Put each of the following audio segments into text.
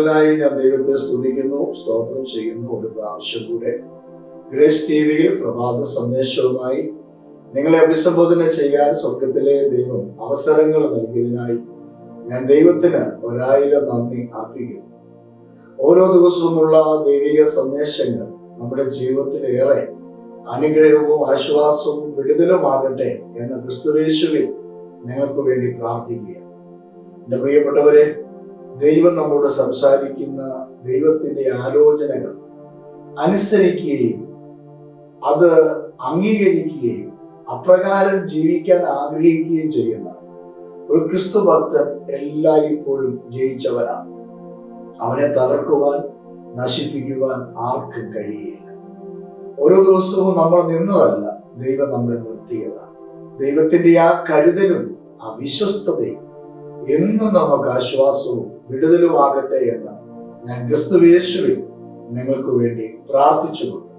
പകലിനായി ഞാൻ ദൈവത്തെ സ്തുതിക്കുന്നു സ്തോത്രം ചെയ്യുന്നു. ഒരു പ്രാവശ്യം കൂടെ ഗ്രേസ് ടി വിയിൽ പ്രഭാത സന്ദേശവുമായി നിങ്ങളെ അഭിസംബോധന ചെയ്യാൻ സ്വർഗത്തിലെ ദൈവം അവസരങ്ങൾ നൽകിയതിനായി ഞാൻ ദൈവത്തിന് ഒരായിരം നന്ദി അർപ്പിക്കുന്നു. ഓരോ ദിവസവുമുള്ള ദൈവിക സന്ദേശങ്ങൾ നമ്മുടെ ജീവിതത്തിലേറെ അനുഗ്രഹവും ആശ്വാസവും വിടുതലുമാകട്ടെ എന്ന ക്രിസ്തുവേശുവിൽ നിങ്ങൾക്ക് വേണ്ടി പ്രാർത്ഥിക്കുക എന്റെ പ്രിയപ്പെട്ടവരെ ദൈവം നമ്മോട് സംസാരിക്കുന്ന ദൈവത്തിന്റെ ആലോചനകൾ അനുസരിക്കുകയും അത് അംഗീകരിക്കുകയും അപ്രകാരം ജീവിക്കാൻ ആഗ്രഹിക്കുകയും ചെയ്യുന്ന ഒരു ക്രിസ്തു ഭക്തൻ എല്ലായ്പ്പോഴും ജയിച്ചവനാണ്. അവനെ തകർക്കുവാൻ നശിപ്പിക്കുവാൻ ആർക്കും കഴിയില്ല. ഓരോ ദിവസവും നമ്മൾ നിന്നതല്ല ദൈവം നമ്മളെ നിർത്തിയതാണ്. ദൈവത്തിന്റെ ആ കരുതലും ആ വിശ്വസ്തതയും എന്നും നമുക്ക് ആശ്വാസവും വിടുതലുമാകട്ടെ എന്ന് ഞാൻ ക്രിസ്തുവേശുവിൽ നിങ്ങൾക്ക് വേണ്ടി പ്രാർത്ഥിച്ചുകൊണ്ട്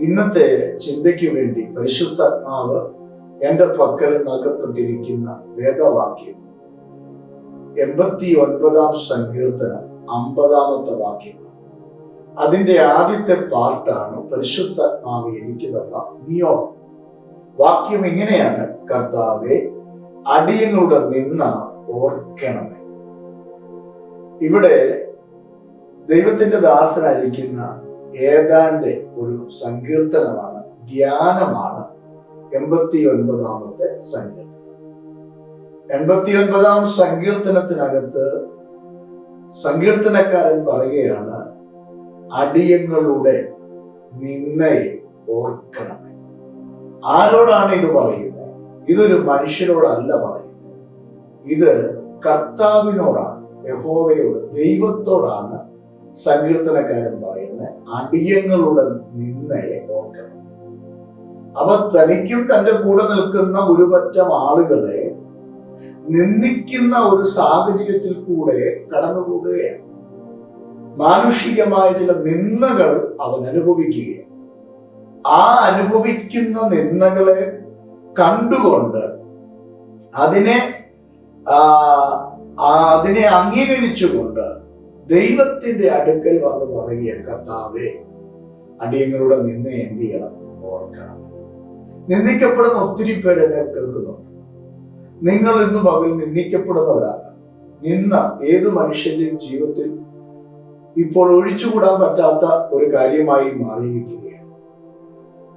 ഇന്നത്തെ ചിന്തയ്ക്ക് വേണ്ടി പരിശുദ്ധാത്മാവ് എന്റെ പക്കൽ നൽകപ്പെട്ടിരിക്കുന്ന വേദവാക്യം എൺപത്തി ഒൻപതാം സങ്കീർത്തനം അമ്പതാമത്തെ വാക്യം. അതിന്റെ ആദ്യത്തെ പാർട്ടാണ് പരിശുദ്ധാത്മാവ് എനിക്ക് തന്ന നിയോഗം. വാക്യം ഇങ്ങനെയാണ് കർത്താവെ അടിയനോട് നിന്ന് ഓർക്കണമേ. ഇവിടെ ദൈവത്തിന്റെ ദാസനായിരിക്കുന്ന ഏതാന്റെ ഒരു സങ്കീർത്തനമാണ്? ധ്യാനമാണ്. എൺപത്തി ഒൻപതാമത്തെ സങ്കീർത്തനം. എൺപത്തി ഒൻപതാം സങ്കീർത്തനത്തിനകത്ത് സങ്കീർത്തനക്കാരൻ പറയുകയാണ് അടിയങ്ങളുടെ നിന്നയെ ഓർക്കണമേ. ആരോടാണ് ഇത് പറയുന്നത്? ഇതൊരു മനുഷ്യരോടല്ല പറയുന്നത്. ഇത് കർത്താവിനോടാണ്. യഹോവയോട് ദൈവത്തോടാണ് സങ്കീർത്തനക്കാരൻ പറയുന്നത് അടിയങ്ങളുടെ നിന്നയെ ഓർക്കണം. അവ തനിക്കും തന്റെ കൂടെ നിൽക്കുന്ന ഒരുപറ്റം ആളുകളെ നിന്ദിക്കുന്ന ഒരു സാഹചര്യത്തിൽ കൂടെ കടന്നു പോകുകയാണ് മാനുഷികമായ ചില നിന്ദകൾ അവൻ അനുഭവിക്കുകയാണ്. ആ അനുഭവിക്കുന്ന നിന്ദകളെ കണ്ടുകൊണ്ട് അതിനെ അതിനെ അംഗീകരിച്ചുകൊണ്ട് ദൈവത്തിന്റെ അടുക്കൽ വന്ന് പറയുക കർത്താവേ അടിയങ്ങളുടെ നിന്ന് എന്ത് ചെയ്യണം? ഓർക്കണം. നിന്ദിക്കപ്പെടുന്ന ഒത്തിരി പേര് എന്നെ കേൾക്കുന്നുണ്ട്. നിങ്ങൾ ഇന്ന് പകൽ നിന്ദിക്കപ്പെടുന്നവരാകാം. നിന്ന ഏത് മനുഷ്യന്റെയും ജീവിതത്തിൽ ഇപ്പോൾ ഒഴിച്ചുകൂടാൻ പറ്റാത്ത ഒരു കാര്യമായി മാറിയിരിക്കുകയാണ്.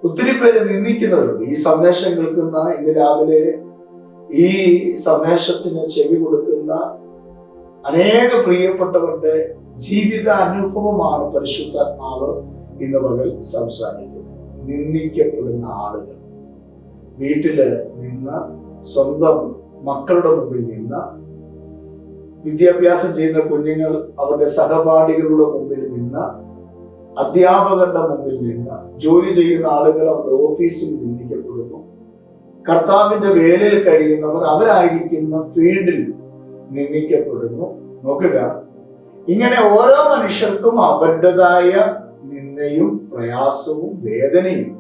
ഒത്തിരി പേര് നിന്ദിക്കുന്നവരുണ്ട്. ഈ സന്ദേശം കേൾക്കുന്ന ഇന്ന് രാവിലെ ഈ സന്ദേശത്തിന് ചെവി കൊടുക്കുന്ന അനേക പ്രിയപ്പെട്ടവരുടെ ജീവിത അനുഭവമാണ് പരിശുദ്ധാത്മാവ് ഇന്ന് പകൽ സംസാരിക്കുന്നത്. നിന്ദിക്കപ്പെടുന്ന ആളുകൾ. വീട്ടിൽ നിന്ന് സ്വന്തം മക്കളുടെ മുമ്പിൽ നിന്ന് വിദ്യാഭ്യാസം ചെയ്യുന്ന കുഞ്ഞുങ്ങൾ അവരുടെ സഹപാഠികളുടെ മുമ്പിൽ നിന്ന് അധ്യാപകരുടെ മുമ്പിൽ നിന്ന് ജോലി ചെയ്യുന്ന ആളുകൾ അവരുടെ ഓഫീസിൽ നിന്ദിക്കപ്പെടുന്നു കർത്താവിന്റെ വേലയിൽ കഴിയുന്നവർ അവരായിരിക്കുന്ന ഫീൽഡിൽ നിന്ദിക്കപ്പെടുന്നു. നോക്കുക. ഇങ്ങനെ ഓരോ മനുഷ്യർക്കും അവരുടേതായ നിന്ദയും പ്രയാസവും വേദനയും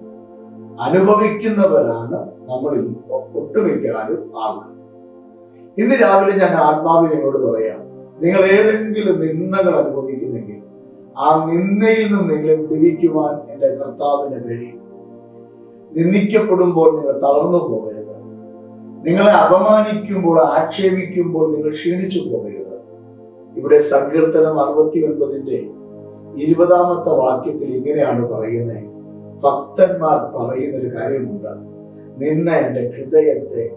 അനുഭവിക്കുന്നവരാണ് നമ്മളിൽ ഒട്ടുമിക്കാരും ആളുകൾ. ഇന്ന് രാവിലെ ഞാൻ ആത്മാവിൽ നിങ്ങളോട് പറയാം. നിങ്ങൾ ഏതെങ്കിലും നിന്ദകൾ അനുഭവിക്കുന്നെങ്കിൽ ആ നിന്ദയിൽ നിന്ന് നിങ്ങളെ വിടുവിക്കുവാൻ എന്റെ കർത്താവിന് കഴിയും. നിന്ദിക്കപ്പെടുമ്പോൾ നിങ്ങൾ തളർന്നു പോകരുത്. നിങ്ങളെ അപമാനിക്കുമ്പോൾ ആക്ഷേപിക്കുമ്പോൾ നിങ്ങൾ ക്ഷീണിച്ചു പോകരുത്. ഇവിടെ സങ്കീർത്തനം അറുപത്തി ഒൻപതിന്റെ ഇരുപതാമത്തെ വാക്യത്തിൽ ഇങ്ങനെയാണ് പറയുന്നത്. ഭക്തന്മാർ പറയുന്ന ഒരു കാര്യമുണ്ട്. നിന്ന എന്റെ ഹൃദയത്തെ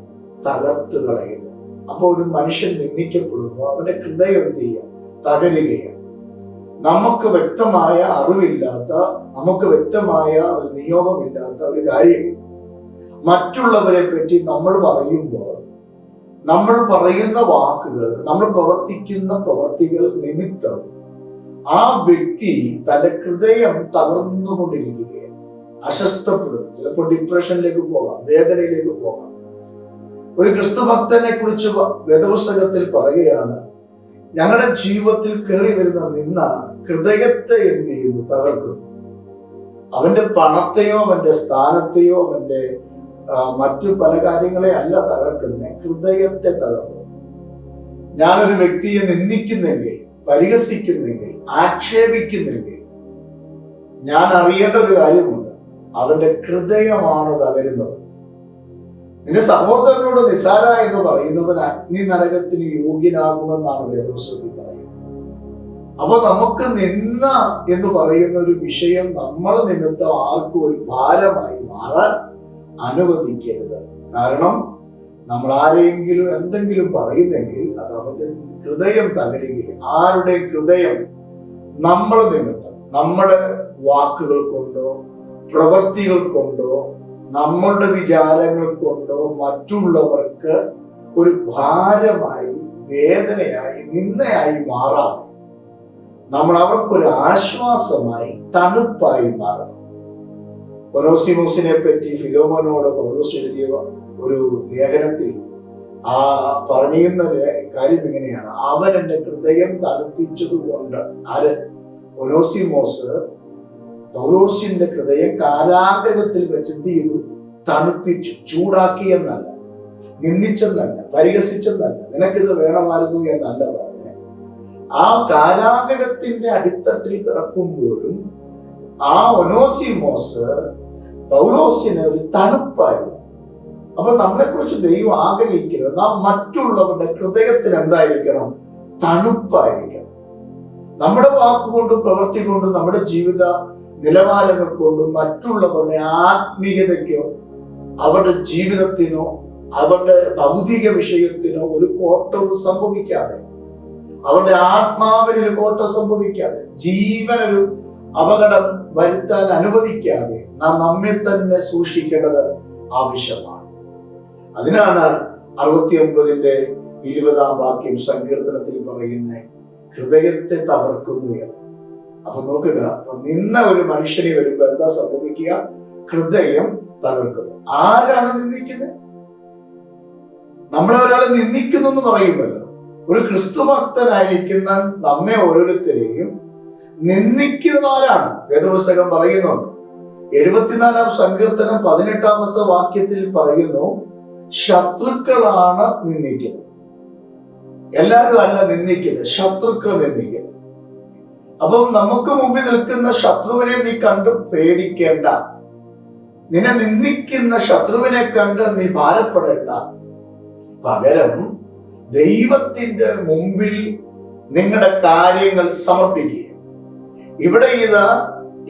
തകർത്തു കളയുന്നു അപ്പോൾ ഒരു മനുഷ്യൻ നിന്ദിക്കപ്പെടുമ്പോൾ അവന്റെ ഹൃദയം എന്ത് ചെയ്യുക? തകരുകയാണ്. നമുക്ക് വ്യക്തമായ അറിവില്ലാത്ത നമുക്ക് വ്യക്തമായ ഒരു നിയോഗമില്ലാത്ത ഒരു കാര്യം. മറ്റുള്ളവരെ പറ്റി നമ്മൾ പറയുമ്പോൾ നമ്മൾ പറയുന്ന വാക്കുകൾ നമ്മൾ പ്രവർത്തിക്കുന്ന പ്രവർത്തികൾ നിമിത്തം ആ വ്യക്തി തന്റെ ഹൃദയം തകർന്നുകൊണ്ടിരിക്കുകയാണ്. അസ്വസ്ഥപ്പെടും ചിലപ്പോൾ ഡിപ്രഷനിലേക്ക് പോകാം വേദനയിലേക്ക് പോകാം. ഒരു ക്രിസ്തുഭക്തനെ കുറിച്ച് വേദപുസ്തകത്തിൽ പറയുകയാണ് ഞങ്ങളുടെ ജീവിതത്തിൽ കയറി വരുന്ന നിന്ന ഹൃദയത്തെ എന്ത് ചെയ്യുന്നു? തകർക്കുന്നു. അവന്റെ പണത്തെയോ അവന്റെ സ്ഥാനത്തെയോ അവന്റെ മറ്റു പല കാര്യങ്ങളെ അല്ല തകർക്കുന്നത് ഹൃദയത്തെ തകർക്കുന്നു. ഞാനൊരു വ്യക്തിയെ നിന്ദിക്കുന്നെങ്കിൽ പരിഹസിക്കുന്നെങ്കിൽ ആക്ഷേപിക്കുന്നെങ്കിൽ ഞാൻ അറിയേണ്ട ഒരു കാര്യമുണ്ട്. അവന്റെ ഹൃദയമാണ് തകരുന്നത്. നിന്റെ സഹോദരനോട് നിസാര എന്ന് പറയുന്നവൻ അഗ്നി നരകത്തിന് യോഗ്യനാകുമെന്നാണ് വേദപുസ്തകത്തിൽ പറയുന്നത്. അപ്പൊ നമുക്ക് നിന്ന എന്ന് പറയുന്ന ഒരു വിഷയം നമ്മൾ നിമിത്തം ആർക്കും ഒരു ഭാരമായി മാറാൻ അനുവദിക്കരുത്. കാരണം നമ്മൾ ആരെങ്കിലും എന്തെങ്കിലും പറയുന്നെങ്കിൽ അത് അവന്റെ ഹൃദയം തകരുകയും ആരുടെ ഹൃദയം നമ്മൾ നിമിത്തം നമ്മുടെ വാക്കുകൾ കൊണ്ടോ പ്രവൃത്തികൾ കൊണ്ടോ നമ്മളുടെ വിചാരങ്ങൾ കൊണ്ടോ മറ്റുള്ളവർക്ക് ഒരു ഭാരമായി വേദനയായി നിന്നയായി മാറാതെ നമ്മൾ അവർക്കൊരു ആശ്വാസമായി തണുപ്പായി മാറണം. ഒനോസിമോസിനെ പറ്റി ഫിലോമനോട് പൗലോസ് എഴുതിയ ഒരു ലേഖനത്തിൽ ആ പറയുന്ന കാര്യം ഇങ്ങനെയാണ്. അവൻ ഹൃദയം തണുപ്പിച്ചതുകൊണ്ട് ആര്? ഒനോസിമോസ് പൗലോസിന്റെ ഹൃദയം കാരാഗ്രഹത്തിൽ വെച്ച് എന്ത് ചെയ്തു? തണുപ്പിച്ചു. ചൂടാക്കി എന്നല്ല. നിന്ദിച്ചെന്നല്ല. പരിഹസിച്ചെന്നല്ല. നിനക്കിത് വേണമായിരുന്നു എന്നല്ല പറഞ്ഞ്. ആ കാരാഗ്രഹത്തിന്റെ അടിത്തട്ടിൽ കിടക്കുമ്പോഴും ആ ഒനോസിമോസ് പൗലോസിന് ഒരു തണുപ്പായിരുന്നു. അപ്പൊ നമ്മളെ കുറിച്ച് ദൈവം ആഗ്രഹിക്കുന്നത് നാം മറ്റുള്ളവരുടെ ഹൃദയത്തിന് എന്തായിരിക്കണം? തണുപ്പായിരിക്കണം. നമ്മുടെ വാക്കുകൊണ്ടും പ്രവൃത്തി കൊണ്ടും നമ്മുടെ ജീവിത നിലവാരങ്ങൾ കൊണ്ടും മറ്റുള്ളവരുടെ ആത്മീയതയ്ക്കോ അവരുടെ ജീവിതത്തിനോ അവരുടെ ഭൗതിക വിഷയത്തിനോ ഒരു കോട്ടവും സംഭവിക്കാതെ അവരുടെ ആത്മാവിന് ഒരു കോട്ടം സംഭവിക്കാതെ ജീവനൊരു അപകടം വരുത്താൻ അനുവദിക്കാതെ നാം നമ്മെ തന്നെ സൂക്ഷിക്കേണ്ടത് ആവശ്യമാണ്. അതിനാണ് അറുപത്തി ഒമ്പതിന്റെ ഇരുപതാം വാക്യം സങ്കീർത്തനത്തിൽ പറയുന്ന ഹൃദയത്തെ തകർക്കുന്നു എന്ന്. അപ്പൊ നോക്കുക. നിന്ന ഒരു മനുഷ്യനെ വരുമ്പോ എന്താ സംഭവിക്കുക? ഹൃദയം തകർക്കുന്നു. ആരാണ് നിന്ദിക്കുന്നത്? നമ്മളെ ഒരാളെ നിന്ദിക്കുന്നു എന്ന് പറയുമല്ലോ ഒരു ക്രിസ്തു ഭക്തനായിരിക്കുന്ന നമ്മെ ഓരോരുത്തരെയും നിന്ദിക്കുന്നത് ആരാണ്? വേദപുസ്തകം പറയുന്നുണ്ട്. എഴുപത്തിനാലാം സങ്കീർത്തനം പതിനെട്ടാമത്തെ വാക്യത്തിൽ പറയുന്നു ശത്രുക്കളാണ് നിന്ദിക്കുന്നത്. എല്ലാവരും അല്ല നിന്ദിക്കുന്നത്. ശത്രുക്കൾ നിന്ദിക്കുന്നത്. അപ്പം നമുക്ക് മുമ്പിൽ നിൽക്കുന്ന ശത്രുവിനെ നീ കണ്ട് പേടിക്കേണ്ട. നിന്നെ നിന്ദിക്കുന്ന ശത്രുവിനെ കണ്ട് നീ ഭാരപ്പെടേണ്ട. പകരം ദൈവത്തിന്റെ മുമ്പിൽ നിങ്ങളുടെ കാര്യങ്ങൾ സമർപ്പിക്കുക ഇവിടെ ഇത്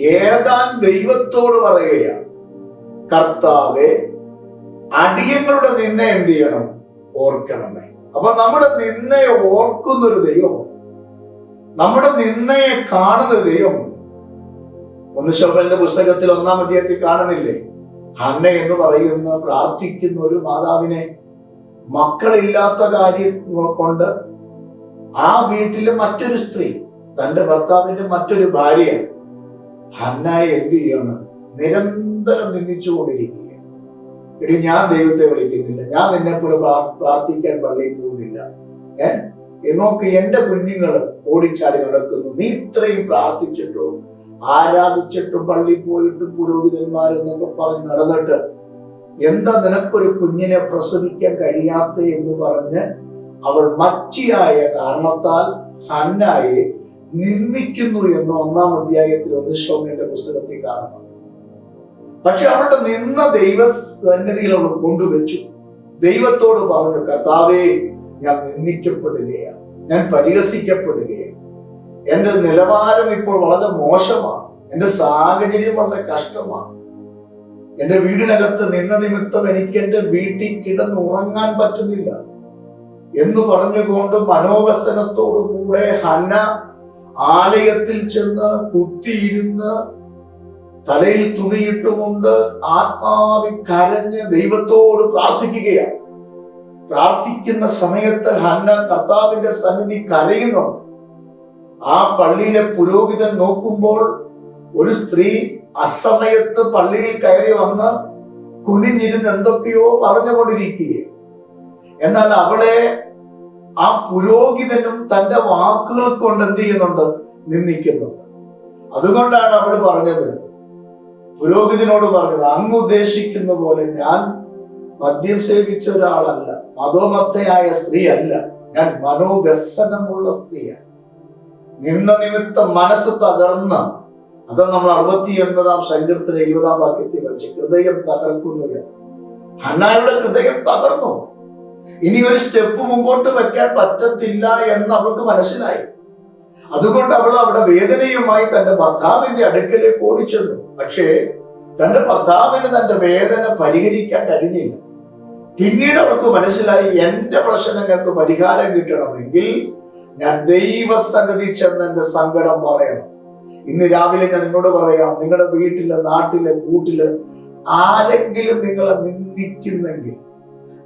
ഏതാൻ ദൈവത്തോട് പറയുകയാണ്. കർത്താവെ അടിയങ്ങളുടെ നിന്നെ എന്ത് ചെയ്യണം? ഓർക്കണമേ. അപ്പൊ നമ്മുടെ നിന്നെ ഓർക്കുന്നൊരു ദൈവമുണ്ട്. നമ്മുടെ നിന്നയെ കാണുന്ന ഒരു ദൈവമുണ്ട് ഒന്ന് ശോഭന്റെ പുസ്തകത്തിൽ ഒന്നാം അധ്യായത്തിൽ കാണുന്നില്ലേ? ഹന്ന എന്ന് പറയുന്ന പ്രാർത്ഥിക്കുന്ന ഒരു മാതാവിനെ മക്കളില്ലാത്ത കാര്യം കൊണ്ട് ആ വീട്ടിലെ മറ്റൊരു സ്ത്രീ തന്റെ ഭർത്താവിന്റെ മറ്റൊരു ഭാര്യ ഹന്നയെ എന്ത് ചെയ്യാണ്? നിരന്തരം നിന്ദിച്ചുകൊണ്ടിരിക്കുക എടി ഞാൻ ദൈവത്തെ വിളിക്കുന്നില്ല. ഞാൻ നിന്നെ പോലെ പ്രാർത്ഥിക്കാൻ പള്ളിയിൽ പോകുന്നില്ല. ഏ ഏ, നോക്ക് എന്റെ കുഞ്ഞുങ്ങൾ ഓടിച്ചാടി നടക്കുന്നു. നീ ഇത്രയും പ്രാർത്ഥിച്ചിട്ടും ആരാധിച്ചിട്ടും പള്ളി പോയിട്ടും പുരോഹിതന്മാരെന്നൊക്കെ പറഞ്ഞ് നടന്നിട്ട് എന്താ നിനക്കൊരു കുഞ്ഞിനെ പ്രസവിക്കാൻ കഴിയാത്ത എന്ന് പറഞ്ഞ് അവൾ മച്ചിയായ കാരണത്താൽ ഹന്നായെ നിന്ദിക്കുന്നു എന്ന് ഒന്നാം അധ്യായത്തിൽ ഒന്ന് പുസ്തകത്തിൽ കാണുന്നു. പക്ഷെ അവളുടെ നിന്ന ദൈവ സന്നിധിയിൽ അവൾ കൊണ്ടുവച്ചു. ദൈവത്തോട് പറഞ്ഞു കർത്താവേ ഞാൻ നിന്ദിക്കപ്പെടുകയാണ്. ഞാൻ പരിഹസിക്കപ്പെടുകയാണ്. എന്റെ നിലവാരം ഇപ്പോൾ വളരെ മോശമാണ്. എന്റെ സാഹചര്യം വളരെ കഷ്ടമാണ്. എന്റെ വീടിനകത്ത് നിന്ന നിമിത്തം എനിക്ക് എന്റെ വീട്ടിൽ കിടന്നുറങ്ങാൻ പറ്റുന്നില്ല. എന്ന് പറഞ്ഞുകൊണ്ട് മനോവസനത്തോടു കൂടെ ഹന്ന ആലയത്തിൽ ചെന്ന് കുത്തിയിരുന്ന് തലയിൽ തുണിയിട്ടുകൊണ്ട് ആത്മാവി കരഞ്ഞ് ദൈവത്തോട് പ്രാർത്ഥിക്കുകയാണ്. പ്രാർത്ഥിക്കുന്ന സമയത്ത് ഹന്ന കർത്താവിന്റെ സന്നിധി കരയുന്നുണ്ട് ആ പള്ളിയിലെ പുരോഹിതൻ നോക്കുമ്പോൾ ഒരു സ്ത്രീ അസമയത്ത് പള്ളിയിൽ കയറി വന്ന് കുനിഞ്ഞിരുന്ന് എന്തൊക്കെയോ പറഞ്ഞുകൊണ്ടിരിക്കുകയാണ്. എന്നാൽ അവളെ ആ പുരോഹിതനും തന്റെ വാക്കുകൾ കൊണ്ട് എന്ത് ചെയ്യുന്നുണ്ട്? നിന്ദിക്കുന്നുണ്ട്. അതുകൊണ്ടാണ് അവൾ പറഞ്ഞത്. പുരോഹിതനോട് പറഞ്ഞത് അങ്ങ് ഉദ്ദേശിക്കുന്ന പോലെ ഞാൻ മദ്യം സേവിച്ച ഒരാളല്ല മതോമത്തയായ സ്ത്രീ അല്ല ഞാൻ മനോവ്യസനമുള്ള സ്ത്രീയാണ്. നിന്ന നിമിത്തം മനസ്സ് തകർന്ന് അത് നമ്മൾ അറുപത്തി ഒൻപതാം സങ്കീർത്തന ഇരുപതാം വാക്യത്തിൽ വെച്ച് ഹൃദയം തകർക്കുന്നു. ഹന്നായുടെ ഹൃദയം തകർന്നു. ഇനി ഒരു സ്റ്റെപ്പ് മുമ്പോട്ട് വെക്കാൻ പറ്റത്തില്ല എന്ന് അവൾക്ക് മനസ്സിലായി. അതുകൊണ്ട് അവൾ അവിടെ വേദനയുമായി തന്റെ ഭർത്താവിന്റെ അടുക്കലേക്ക് ഓടിച്ചെന്നു. പക്ഷേ തന്റെ ഭർത്താവിന് തന്റെ വേദന പരിഹരിക്കാൻ കഴിഞ്ഞില്ല. പിന്നീട് അവൾക്ക് മനസ്സിലായി എന്റെ പ്രശ്നങ്ങൾക്ക് പരിഹാരം കിട്ടണമെങ്കിൽ ഞാൻ ദൈവസന്നിധി ചെന്ന് എന്റെ സങ്കടം പറയണം. ഇന്ന് രാവിലെ ഞാൻ നിങ്ങളോട് പറയാം നിങ്ങളുടെ വീട്ടിൽ നാട്ടിൽ കൂട്ടിൽ ആരെങ്കിലും നിങ്ങളെ നിന്ദിക്കുന്നെങ്കിൽ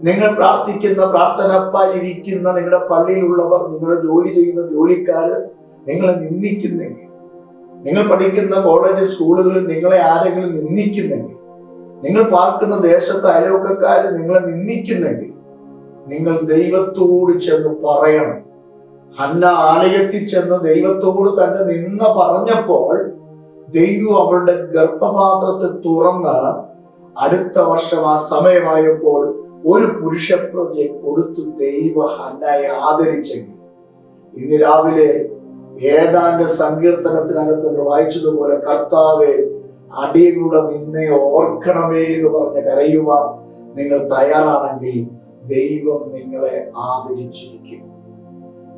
നിങ്ങൾ പ്രാർത്ഥിക്കുന്ന പ്രാർത്ഥനപ്പാലിരിക്കുന്ന നിങ്ങളുടെ പള്ളിയിലുള്ളവർ നിങ്ങളുടെ ജോലി ചെയ്യുന്ന ജോലിക്കാര് നിങ്ങളെ നിന്ദിക്കുന്നെങ്കിൽ നിങ്ങൾ പഠിക്കുന്ന കോളേജ് സ്കൂളുകളിൽ നിങ്ങളെ ആരെങ്കിലും നിന്ദിക്കുന്നെങ്കിൽ നിങ്ങൾ പാർക്കുന്ന ദേശത്ത് അയലോക്കാര് നിങ്ങളെ നിന്ദിക്കുന്നെങ്കിൽ നിങ്ങൾ ദൈവത്തോട് ചെന്ന് പറയണം. ഹന്ന ആലയത്തിൽ ചെന്ന് ദൈവത്തോട് തന്നെ നിന്ന പറഞ്ഞപ്പോൾ ദൈവം അവളുടെ ഗർഭപാത്രത്തെ തുറന്ന് അടുത്ത വർഷം ആ സമയമായപ്പോൾ ഒരു പുരുഷപ്രജയെ കൊടുത്തു ദൈവ ഹന്നയെ ആദരിച്ചെങ്കിൽ. ഇന്ന് രാവിലെ ഏതാണ്ട് സങ്കീർത്തനത്തിനകത്ത് നമ്മൾ വായിച്ചതുപോലെ കർത്താവെ അടിയങ്ങളുടെ നിന്നെ ഓർക്കണമേ എന്ന് പറഞ്ഞ് കരയുവാൻ നിങ്ങൾ തയ്യാറാണെങ്കിൽ ദൈവം നിങ്ങളെ ആദരിച്ചിരിക്കും.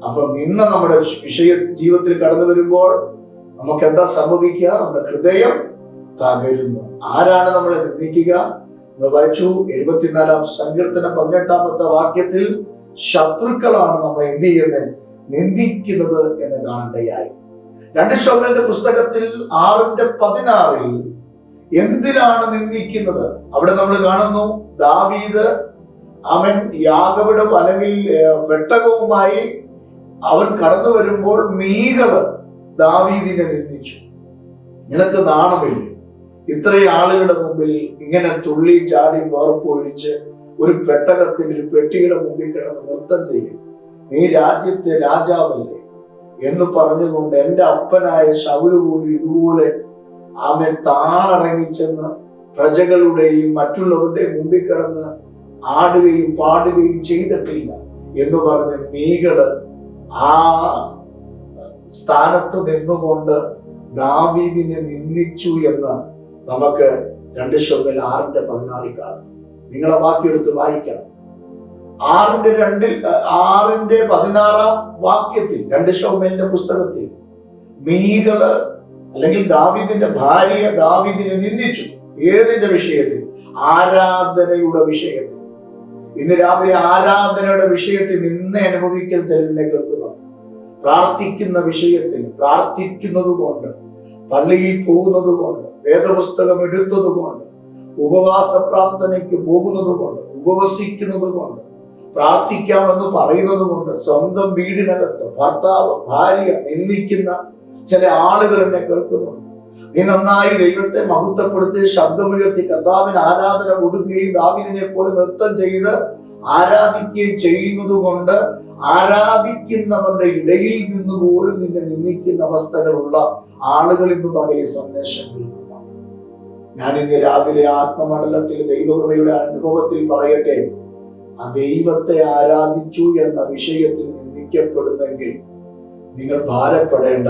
അപ്പൊ നിന്ന് നമ്മുടെ വിഷയ ജീവിതത്തിൽ കടന്നു വരുമ്പോൾ നമുക്ക് എന്താ സംഭവിക്കുക? നമ്മുടെ ഹൃദയം തകരുന്നു. ആരാണ് നമ്മളെ നിന്ദിക്കുക? നമ്മൾ വായിച്ചു എഴുപത്തിനാലാം സങ്കീർത്തന പതിനെട്ടാമത്തെ വാക്യത്തിൽ ശത്രുക്കളാണ് നമ്മളെ എന്ത് ചെയ്യുന്നത്? നിന്ദിക്കുന്നത് എന്ന് കാണേണ്ടയായി. രണ്ട് ശോഭന്റെ പുസ്തകത്തിൽ ആറിന്റെ പതിനാറിൽ എന്തിനാണ് നിന്ദിക്കുന്നത്? അവിടെ നമ്മൾ കാണുന്നു ദാവീദ് അവൻ യാഗവിടം അല്ലെങ്കിൽ പെട്ടകവുമായി അവൻ കടന്നു വരുമ്പോൾ മീകൾ ദാവീദിനെ നിന്ദിച്ചു. നിനക്ക് നാണമില്ലേ? ഇത്രയും ആളുകളുടെ മുമ്പിൽ ഇങ്ങനെ തുള്ളി ചാടി വേർപ്പൊഴിച്ച് ഒരു പെട്ടകത്തിൽ ഒരു പെട്ടിയുടെ മുമ്പിൽ കിടന്ന് നൃത്തം ചെയ്യും. നീ രാജ്യത്തെ രാജാവല്ലേ? എന്ന് പറഞ്ഞുകൊണ്ട് എന്റെ അപ്പനായ ശൗര് പോലും ഇതുപോലെ ആമൻ താണിറങ്ങിച്ചെന്ന് പ്രജകളുടെയും മറ്റുള്ളവരുടെയും മുമ്പിൽ കിടന്ന് ആടുകയും പാടുകയും ചെയ്തിട്ടില്ല എന്ന് പറഞ്ഞ് മീകൾ ആ സ്ഥാനത്ത് നിന്നുകൊണ്ട് ദാവീദിനെ നിന്ദിച്ചു എന്ന് നമുക്ക് രണ്ട് ശോമിൽ ആറിന്റെ പതിനാറിൽ കാണുന്നു. നിങ്ങളെ വാക്കിയെടുത്ത് വായിക്കണം. ആറിന്റെ രണ്ടിൽ ആറിന്റെ പതിനാറാം വാക്യത്തിൽ രണ്ട് ഷോമേലിന്റെ പുസ്തകത്തിൽ മീകൾ അല്ലെങ്കിൽ ദാവിദിന്റെ ഭാര്യ ദാവിദിനെ നിന്ദിച്ചു. ഏതിന്റെ വിഷയത്തിൽ? ആരാധനയുടെ വിഷയത്തിൽ. ഇന്ന് രാവിലെ ആരാധനയുടെ വിഷയത്തിൽ നിന്ന് അനുഭവിക്കൽ ചിലരിനെ കേൾക്കുന്നു. പ്രാർത്ഥിക്കുന്ന വിഷയത്തിൽ പ്രാർത്ഥിക്കുന്നത് കൊണ്ട് പള്ളിയിൽ പോകുന്നത് കൊണ്ട് വേദപുസ്തകം എടുത്തത് കൊണ്ട് ഉപവാസ പ്രാർത്ഥനയ്ക്ക് പോകുന്നത് കൊണ്ട് ഉപവസിക്കുന്നത് കൊണ്ട് പ്രാർത്ഥിക്കാമെന്ന് പറയുന്നത് കൊണ്ട് സ്വന്തം വീടിനകത്ത് ഭർത്താവ് ഭാര്യ നിന്ദിക്കുന്ന ചില ആളുകൾ എന്നെ കേൾക്കുന്നുണ്ട്. നീ നന്നായി ദൈവത്തെ മഹത്വപ്പെടുത്തി ശബ്ദമുയർത്തി കർത്താവിന് ആരാധന കൊടുക്കുകയും ദാവിദിനെ പോലെ നൃത്തം ചെയ്ത് ആരാധിക്കുകയും ചെയ്യുന്നത് കൊണ്ട് ആരാധിക്കുന്നവരുടെ ഇടയിൽ നിന്ന് പോലും നിന്നെ നിന്ദിക്കുന്ന അവസ്ഥകളുള്ള ആളുകൾ ഇന്ന് പകലി സന്ദേശം കേൾക്കുന്നുണ്ട്. ഞാൻ ഇന്ന് രാവിലെ ആത്മമണ്ഡലത്തിൽ ദൈവകൃപയുടെ അനുഭവത്തിൽ പറയട്ടെ. ആ ദൈവത്തെ ആരാധിച്ചു എന്ന വിഷയത്തിൽ നിന്ദിക്കപ്പെടുന്നെങ്കിൽ നിങ്ങൾ ഭാരപ്പെടേണ്ട.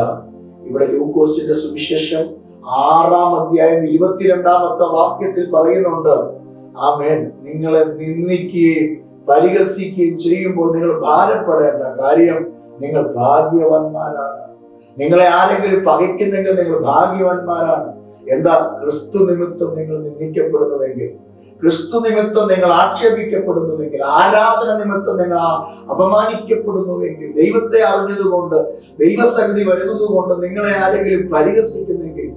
ഇവിടെ ലൂക്കോസിന്റെ സുവിശേഷം ആറാം അധ്യായം ഇരുപത്തിരണ്ടാമത്തെ വാക്യത്തിൽ പറയുന്നുണ്ട് ആമേൻ. നിങ്ങളെ നിന്ദിക്കുകയും പരിഹസിക്കുകയും ചെയ്യുമ്പോൾ നിങ്ങൾ ഭാരപ്പെടേണ്ട. കാര്യം നിങ്ങൾ ഭാഗ്യവാന്മാരാണ്. നിങ്ങളെ ആരെങ്കിലും പകയ്ക്കുന്നെങ്കിൽ നിങ്ങൾ ഭാഗ്യവാന്മാരാണ്. എന്താ ക്രിസ്തു നിമിത്തം നിങ്ങൾ നിന്ദിക്കപ്പെടുന്നുവെങ്കിൽ ക്രിസ്തു നിമിത്തം നിങ്ങൾ ആക്ഷേപിക്കപ്പെടുന്നുവെങ്കിൽ ആരാധന നിമിത്തം നിങ്ങൾ അപമാനിക്കപ്പെടുന്നുവെങ്കിൽ ദൈവത്തെ അറിഞ്ഞതുകൊണ്ട് ദൈവസന്നിധി വരുന്നതുകൊണ്ട് നിങ്ങളെ ആരെങ്കിലും പരിഹസിക്കുന്നെങ്കിൽ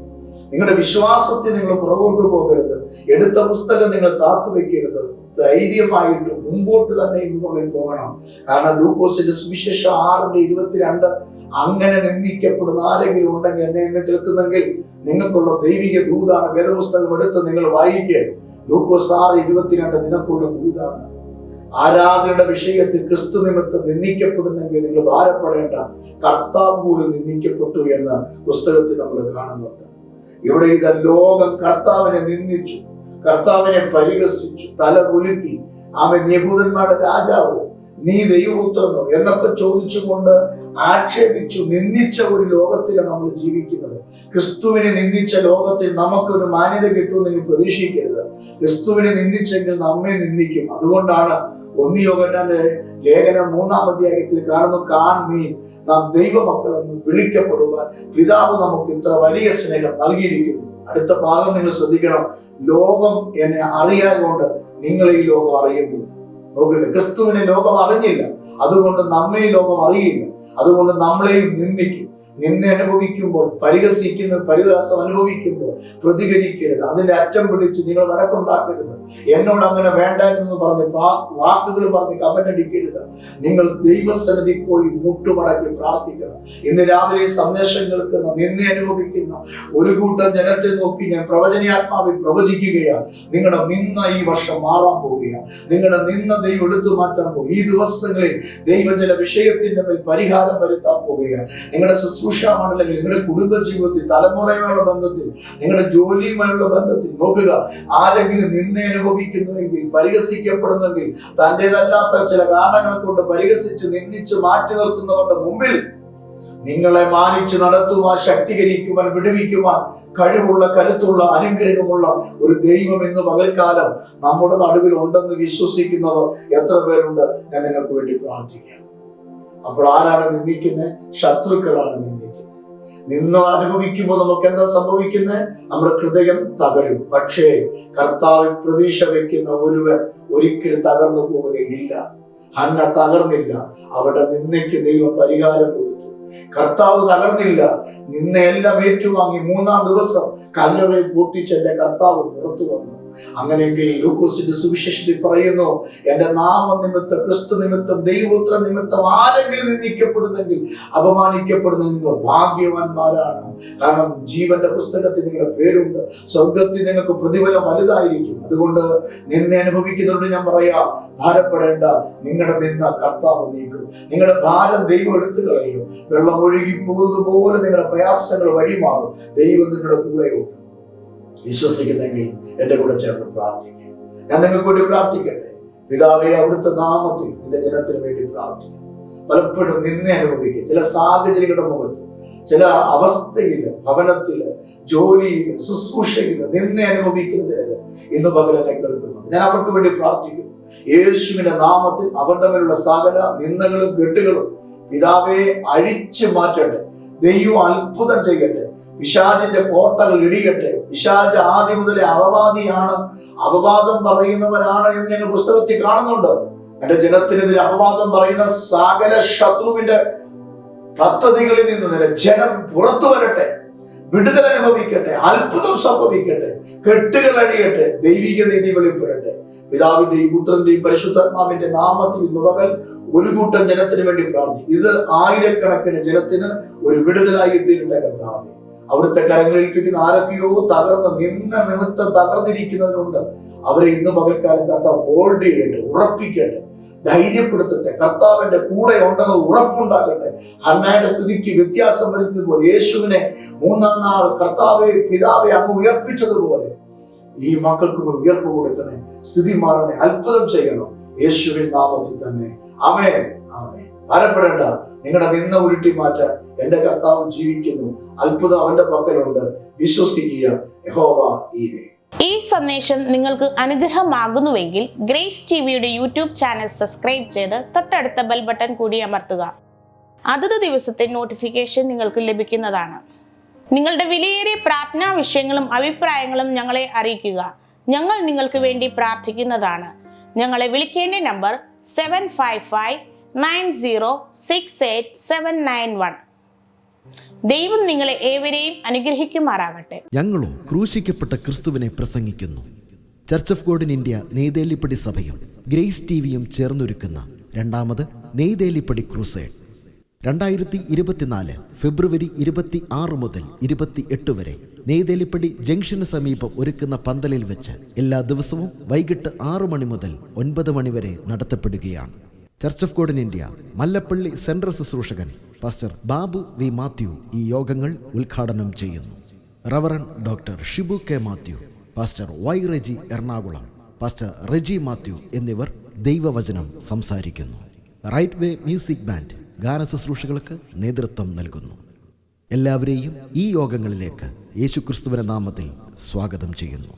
നിങ്ങളുടെ വിശ്വാസത്തെ നിങ്ങൾ പുറകോട്ട് പോകരുത്. എടുത്ത പുസ്തകം നിങ്ങൾ കാത്തുവെക്കരുത് ധൈര്യമായിട്ട് മുമ്പോട്ട് തന്നെ ഇന്ന് മകൻ പോകണം. കാരണം ലൂക്കോസിന്റെ സുവിശേഷം ആറിന്റെ ഇരുപത്തിരണ്ട് അങ്ങനെ നിന്ദിക്കപ്പെടുന്ന ആരെങ്കിലും ഉണ്ടെങ്കിൽ എന്നെ ഇന്ന് കേൾക്കുന്നെങ്കിൽ നിങ്ങൾക്കുള്ള ദൈവിക ദൂതാണ് വേദപുസ്തകം എടുത്ത് നിങ്ങൾ വായിക്കുക. ലൂക്കോസ് ആറ് ഇരുപത്തിരണ്ട് നിനക്കുള്ള ദൂതാണ്. ആരാധനയുടെ വിഷയത്തിൽ ക്രിസ്തു നിമിത്തം നിന്ദിക്കപ്പെടുന്നെങ്കിൽ നിങ്ങൾ ഭാരപ്പെടേണ്ട. കർത്താവ് പോലും നിന്ദിക്കപ്പെട്ടു എന്ന് പുസ്തകത്തിൽ നമ്മൾ കാണുന്നുണ്ട്. ഇവിടെ ഇത് ലോകം കർത്താവിനെ നിന്ദിച്ചു കർത്താവിനെ പരിഹസിച്ചു തല കുലുക്കി. അവൻ യഹൂദന്മാരുടെ രാജാവോ നീ ദൈവപുത്രനോ എന്നൊക്കെ ചോദിച്ചുകൊണ്ട് ആക്ഷേപിച്ചു നിന്ദിച്ച ഒരു ലോകത്തിലാണ് നമ്മൾ ജീവിക്കുന്നത്. ക്രിസ്തുവിനെ നിന്ദിച്ച ലോകത്തിൽ നമുക്കൊരു മാന്യത കിട്ടുമെന്ന് നിങ്ങൾ പ്രതീക്ഷിക്കരുത്. ക്രിസ്തുവിനെ നിന്ദിച്ചെങ്കിൽ നമ്മെ നിന്ദിക്കും. അതുകൊണ്ടാണ് ഒന്ന് യോഗന്റെ ലേഖനം മൂന്നാം അധ്യായത്തിൽ കാണുന്നു കാൺമീൻ നാം ദൈവമക്കളെന്ന് വിളിക്കപ്പെടുവാൻ. പിതാവ് നമുക്ക് ഇത്ര വലിയ സ്നേഹം നൽകിയിരിക്കുന്നു. അടുത്ത ഭാഗം നിങ്ങൾ ശ്രദ്ധിക്കണം. ലോകം എന്നെ അറിയാതെ കൊണ്ട് നിങ്ങളെ ഈ ലോകം അറിയുന്നില്ല. നോക്കുക ക്രിസ്തുവിനെ ലോകം അറിഞ്ഞില്ല. അതുകൊണ്ട് നമ്മെ ലോകം അറിയില്ല. അതുകൊണ്ട് നമ്മളെയും നിന്ദിക്കും. നിന്നെ അനുഭവിക്കുമ്പോൾ പരിഹസിക്കുന്ന പരിഹാസം അനുഭവിക്കുമ്പോൾ പ്രതികരിക്കരുത്. അതിന്റെ അറ്റം പിടിച്ച് നിങ്ങൾ വഴക്കുണ്ടാക്കരുത്. എന്നോട് അങ്ങനെ വേണ്ടായിരുന്നു പറഞ്ഞ് വാക്കുകൾ പറഞ്ഞ് കമന്റടിക്കരുത് നിങ്ങൾ ദൈവസന്നിധി പോയി മുട്ടുമടക്കി പ്രാർത്ഥിക്കണം. ഇന്ന് രാവിലെ സന്ദേശം കേൾക്കുന്ന നിന്നെ അനുഭവിക്കുന്ന ഒരു കൂട്ടം ജനത്തെ നോക്കി ഞാൻ പ്രവചനയാത്മാവിൽ പ്രവചിക്കുകയാണ്. നിങ്ങളുടെ നിന്ന ഈ വർഷം മാറാൻ പോവുകയാണ്. നിങ്ങളുടെ നിന്ന ദൈവം എടുത്തു മാറ്റാൻ പോകും ഈ ദിവസങ്ങളിൽ ദൈവം ചില വിഷയത്തിന്റെ മേൽ പരിഹാരം വരുത്താൻ പോവുകയാണ്. നിങ്ങളുടെ മണ്ഡലങ്ങളിൽ നിങ്ങളുടെ കുടുംബ ജീവിതത്തിൽ തലമുറയുമായുള്ള ബന്ധത്തിൽ നിങ്ങളുടെ ജോലിയുമായുള്ള ബന്ധത്തിൽ നോക്കുക. ആരെങ്കിലും നിന്നെ അനുഭവിക്കുന്നുവെങ്കിൽ പരിഹസിക്കപ്പെടുന്നുവെങ്കിൽ തന്റെതല്ലാത്ത ചില കാരണങ്ങൾ കൊണ്ട് പരിഹസിച്ച് നിന്ദിച്ച് മാറ്റി നിർത്തുന്നവരുടെ മുമ്പിൽ നിങ്ങളെ മാനിച്ച് നടത്തുവാൻ ശക്തീകരിക്കുവാൻ വിടുവിക്കുവാൻ കഴിവുള്ള കരുത്തുള്ള അനുഗ്രഹമുള്ള ഒരു ദൈവം ഇന്ന് പകൽക്കാലം നമ്മുടെ നടുവിൽ ഉണ്ടെന്ന് വിശ്വസിക്കുന്നവർ എത്ര പേരുണ്ട്? ഞാൻ നിങ്ങൾക്ക് വേണ്ടി പ്രാർത്ഥിക്കാം. അപ്പോൾ ആരാണ് നിന്ദിക്കുന്നത് ശത്രുക്കളാണ് നിന്ദിക്കുന്നത് നിന്ന് അനുഭവിക്കുമ്പോൾ നമുക്ക് എന്താ സംഭവിക്കുന്നത് നമ്മുടെ ഹൃദയം തകരും. പക്ഷേ കർത്താവിൽ പ്രതീക്ഷ വെക്കുന്ന ഒരുവൻ ഒരിക്കലും തകർന്നു പോവുകയില്ല. ഹന്ന തകർന്നില്ല. അവിടെ നിന്നയ്ക്ക് ദൈവം പരിഹാരം കൊടുത്തു. കർത്താവ് തകർന്നില്ല. നിന്നെല്ലാം ഏറ്റുവാങ്ങി മൂന്നാം ദിവസം കല്ലറയിൽ പൂട്ടിച്ചെന്റെ കർത്താവ് പുറത്തു വന്നു. അങ്ങനെയെങ്കിൽ ലൂക്കോസിന്റെ സുവിശേഷത്തിൽ പറയുന്നു എന്റെ നാമനിമിത്തം ക്രിസ്തു നിമിത്തം ദൈവോത്ര നിമിത്തം ആരെങ്കിലും നിന്ദിക്കപ്പെടുന്നെങ്കിൽ അപമാനിക്കപ്പെടുന്ന നിങ്ങൾ ഭാഗ്യവാന്മാരാണ്. കാരണം ജീവന്റെ പുസ്തകത്തിൽ നിങ്ങളുടെ പേരുണ്ട് സ്വർഗത്തിൽ നിങ്ങൾക്ക് പ്രതിഫലം വലുതായിരിക്കും. അതുകൊണ്ട് നിന്നെ അനുഭവിക്കുന്നതുകൊണ്ട് ഞാൻ പറയാം ഭാരപ്പെടേണ്ട നിങ്ങളുടെ നിന്ന കർത്താവ് നീക്കും. നിങ്ങളുടെ ഭാരം ദൈവം എടുത്തു കളയും. വെള്ളം ഒഴുകി പോകുന്നത് പോലെ നിങ്ങളുടെ പ്രയാസങ്ങൾ വഴിമാറും. ദൈവം നിങ്ങളുടെ കൂടെയുണ്ട്. വിശ്വസിക്കുന്നെങ്കിൽ എന്റെ കൂടെ ചേർന്ന് പ്രാർത്ഥിക്കുക ഞാൻ നിങ്ങൾക്ക് വേണ്ടി പ്രാർത്ഥിക്കട്ടെ. പിതാവെ അവിടുത്തെ നാമത്തിൽ നിന്റെ ജനത്തിന് വേണ്ടി പ്രാർത്ഥിക്കും. പലപ്പോഴും നിന്നെ അനുഭവിക്കും. ചില സാഹചര്യങ്ങളുടെ മുഖത്ത് ചില അവസ്ഥയിൽ ഭവനത്തിൽ ജോലിയിൽ ശുശ്രൂഷയിൽ നിന്നെ അനുഭവിക്കുന്ന ചിലര് ഇന്ന് പകൽ കേൾക്കുന്നുണ്ട്. ഞാൻ അവർക്ക് വേണ്ടി പ്രാർത്ഥിക്കുന്നു യേശുവിന്റെ നാമത്തിൽ അവരുടെ മേലുള്ള സകല നിന്ദകളും കെട്ടുകളും പിതാവെ അഴിച്ചു മാറ്റട്ടെ. ദൈവം അത്ഭുതം ചെയ്യട്ടെ. പിശാചിന്റെ കോട്ടകൾ ഇടിയട്ടെ. പിശാജ് ആദ്യം മുതലേ അപവാദിയാണ്. അപവാദം പറയുന്നവരാണ് എന്ന് ഞങ്ങൾ പുസ്തകത്തിൽ കാണുന്നുണ്ട്. എന്റെ ജനത്തിനെതിരെ അപവാദം പറയുന്ന സകല ശത്രുവിന്റെ പദ്ധതികളിൽ നിന്ന് ജനം പുറത്തു വരട്ടെ. വിടുതൽ അനുഭവിക്കട്ടെ. അത്ഭുതം സംഭവിക്കട്ടെ. കെട്ടുകൾ അഴിയട്ടെ. ദൈവിക നീതി വെളിപ്പെടട്ടെ പിതാവിന്റെയും പുത്രന്റെയും പരിശുദ്ധാത്മാവിന്റെ നാമത്തിൽ ഇന്ന് ഒരു കൂട്ടം ജനത്തിന് വേണ്ടി പ്രാർത്ഥിക്കും. ഇത് ആയിരക്കണക്കിന് ജനത്തിന് ഒരു വിടുതലായി തീരട്ടെ കർത്താവെ. അവിടുത്തെ കരങ്ങളിൽ ഏൽപ്പിക്കുന്ന ആരൊക്കെയോ തകർന്ന് നിന്ന നിമിത്തം തകർന്നിരിക്കുന്നവരുണ്ട്. അവരെ ഇന്ന് പകൽക്കാലം കർത്താവ് ബോൾഡ് ചെയ്യട്ടെ ഉറപ്പിക്കട്ടെ ധൈര്യപ്പെടുത്തട്ടെ കർത്താവിന്റെ കൂടെ ഉണ്ടെന്ന് ഉറപ്പുണ്ടാക്കട്ടെ. ഹന്നായുടെ സ്ഥിതിക്ക് വ്യത്യാസം വരുത്തുമ്പോൾ യേശുവിനെ മൂന്നാം നാൾ കർത്താവെ പിതാവെ അങ്ങ് ഉയർപ്പിച്ചതുപോലെ ഈ മക്കൾക്ക് ഉയർപ്പ് കൊടുക്കണേ. സ്ഥിതി മാറണേ അത്ഭുതം ചെയ്യണം. യേശുവിൻ നാമത്തിൽ തന്നെ. അമേ ആമേ ഭാരപ്പെടേണ്ട. നിങ്ങളുടെ നിന്ന ഉരുട്ടി മാറ്റാൻ എന്റെ കർത്താവ് ജീവിക്കുന്നു. അത്ഭുതം അവന്റെ പക്കലുണ്ട്. വിശ്വസിക്കുക. യഹോവ ഈരേ ഈ സന്ദേശം നിങ്ങൾക്ക് അനുഗ്രഹമാകുന്നുവെങ്കിൽ ഗ്രേസ് ടി വിയുടെ യൂട്യൂബ് ചാനൽ സബ്സ്ക്രൈബ് ചെയ്ത് തൊട്ടടുത്ത ബെൽ ബട്ടൺ കൂടി അമർത്തുക. അതത് ദിവസത്തെ നോട്ടിഫിക്കേഷൻ നിങ്ങൾക്ക് ലഭിക്കുന്നതാണ്. നിങ്ങളുടെ വിലയേറിയ പ്രാർത്ഥനാ വിഷയങ്ങളും അഭിപ്രായങ്ങളും ഞങ്ങളെ അറിയിക്കുക. ഞങ്ങൾ നിങ്ങൾക്ക് വേണ്ടി പ്രാർത്ഥിക്കുന്നതാണ്. ഞങ്ങളെ വിളിക്കേണ്ട number seven five five nine zero six eight seven nine one. ദൈവം നിങ്ങളെ ഏവരെയും അനുഗ്രഹിക്കുമാറാകട്ടെ. ഞങ്ങളോ ക്രൂശിക്കപ്പെട്ട ക്രിസ്തുവിനെ പ്രസംഗിക്കുന്നു. Church of God in India Neythelippadi സഭയും ഗ്രേസ് ടിവിയും ചേർന്നൊരുക്കുന്ന രണ്ടാമത് നെയ്തേലിപ്പടി ക്രൂസേഡ്. രണ്ടായിരത്തി ഇരുപത്തിനാല് ഫെബ്രുവരി ഇരുപത്തി ആറ് മുതൽ ഇരുപത്തി എട്ട് വരെ നെയ്തേലിപ്പടി ജംഗ്ഷന് സമീപം ഒരുക്കുന്ന പന്തലിൽ വെച്ച് എല്ലാ ദിവസവും വൈകിട്ട് ആറു മണി മുതൽ ഒൻപത് മണി വരെ നടത്തപ്പെടുകയാണ്. Church of God in India Mallappally central ശുശ്രൂഷകൻ pastor Babu V Mathew ഈ യോഗങ്ങൾ ഉദ്ഘാടനം ചെയ്യുന്നു. Reverend doctor Shibu K Mathew pastor Y Reji Ernakulam pastor Reji Mathew എന്നിവർ ദൈവവചനം സംസാരിക്കുന്നു. റൈറ്റ് വേ മ്യൂസിക് ബാൻഡ് ഗാനശുശ്രൂഷകൾക്ക് നേതൃത്വം നൽകുന്നു. എല്ലാവരെയും ഈ യോഗങ്ങളിലേക്ക് യേശുക്രിസ്തുവിന്റെ നാമത്തിൽ സ്വാഗതം ചെയ്യുന്നു.